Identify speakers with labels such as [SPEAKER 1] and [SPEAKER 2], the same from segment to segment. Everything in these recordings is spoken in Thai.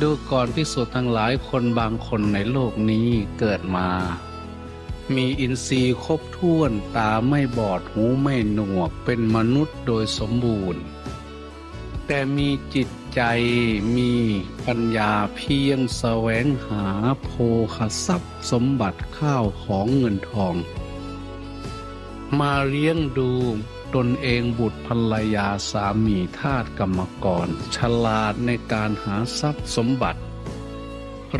[SPEAKER 1] ดูก่อนพิสูจน์ทั้งหลายคนบางคนในโลกนี้เกิดมา มีอินทรีย์ครบถ้วนตาไม่บอดหูไม่หนวกเป็นมนุษย์โดยสมบูรณ์ แต่มีจิตใจมีปัญญาเพียงแสวงหาโภคทรัพย์สมบัติข้าวของเงินทอง มาเลี้ยงดู ตนเองบุตรภรรยาสามีทาสกรรมกร ฉลาดในการหาทรัพย์สมบัติ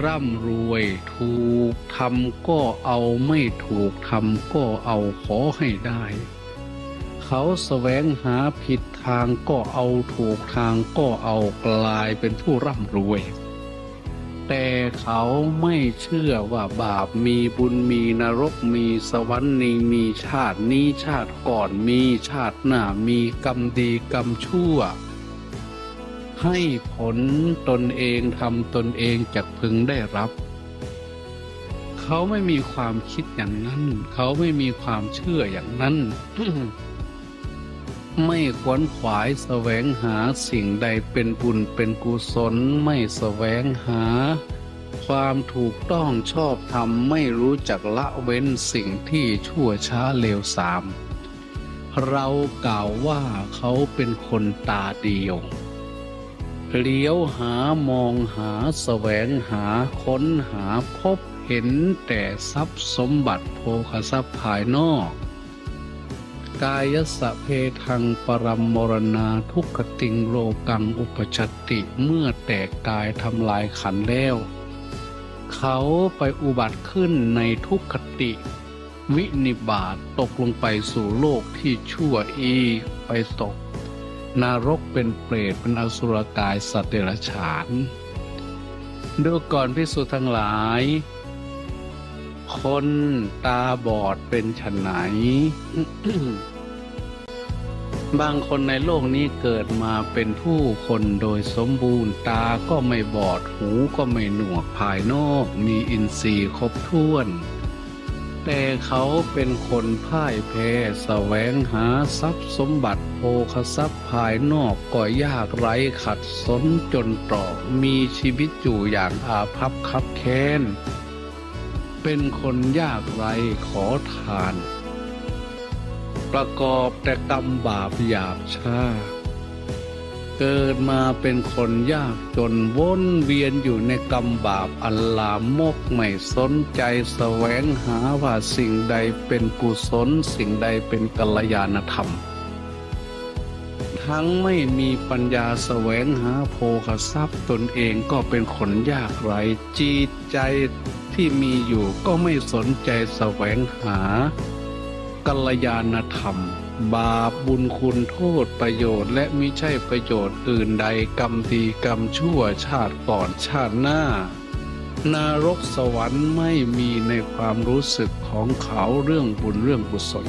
[SPEAKER 1] ร่ำรวยถูกทำก็เอาไม่ถูกทำก็เอาขอให้ได้ เขาแสวงหาผิดทางก็เอาถูกทางก็เอากลายเป็นผู้ร่ำรวย แต่เขาไม่เชื่อว่าบาปมีบุญมีนรกมีสวรรค์นี้มีชาตินี้ชาติก่อนมีชาติหน้ามีกรรมดีกรรมชั่ว ให้ผลตนเองทำตนเองจะพึงได้รับ เขาไม่มีความคิดอย่างนั้น เขาไม่มีความเชื่ออย่างนั้นไม่ขวนขวายแสวงหาสิ่งใดเป็นบุญเป็นกุศลไม่แสวงหา ความถูกต้องชอบธรรมไม่รู้จักละเว้นสิ่งที่ชั่วช้าเลวทราม เรากล่าวว่าเขาเป็นคนตาเดียว เลี้ยวหามองหาแสวงหาค้นหาพบเห็นแต่ทรัพย์สมบัติโภคทรัพย์ภายนอก กายสะเพทังปรมมรณาทุกขติงโลกังอุปชติเมื่อแตกกายทำลายขันแล้ว เขาไปอุบัติขึ้นในทุกขติ วินิบาตตกลงไปสู่โลกที่ชั่วอีไปตก นรกเป็นเปรตเป็นอสุรกายสัตว์เดรัจฉาน ดูก่อนพิสุทั้งหลาย คนตาบอดเป็นฉนไหน บางคนในโลกนี้เกิดมาเป็นผู้คนโดยสมบูรณ์ตาก็ไม่บอดหูก็ไม่หนวกภายนอกมีอินทรีย์ครบถ้วน แต่เขาเป็นคนพ่ายแพ้แสวงหาทรัพย์สมบัติโภคทรัพย์ภายนอกก็ยากไร้ขัดสนจนตรอกมีชีวิตอยู่อย่างอาภัพคับแค้น เป็นคนยากไร้ขอทาน ประกอบแต่กรรมบาปหยาบช้า เกิดมาเป็นคนยากจนวนเวียนอยู่ในกรรมบาปอันลามกไม่สนใจแสวงหาว่าสิ่งใดเป็นกุศลสิ่งใดเป็นกัลยาณธรรม ทั้งไม่มีปัญญาแสวงหาโภคทรัพย์ตนเองก็เป็นคนยากไร้จิตใจที่มีอยู่ก็ไม่สนใจแสวงหา กัลยาณธรรม บาปบุญคุณโทษประโยชน์ และมิใช่ประโยชน์อื่นใดกรรมดีกรรมชั่วชาติก่อนชาติหน้านรกสวรรค์ไม่มีในความรู้สึกของเขาเรื่องบุญเรื่องกุศล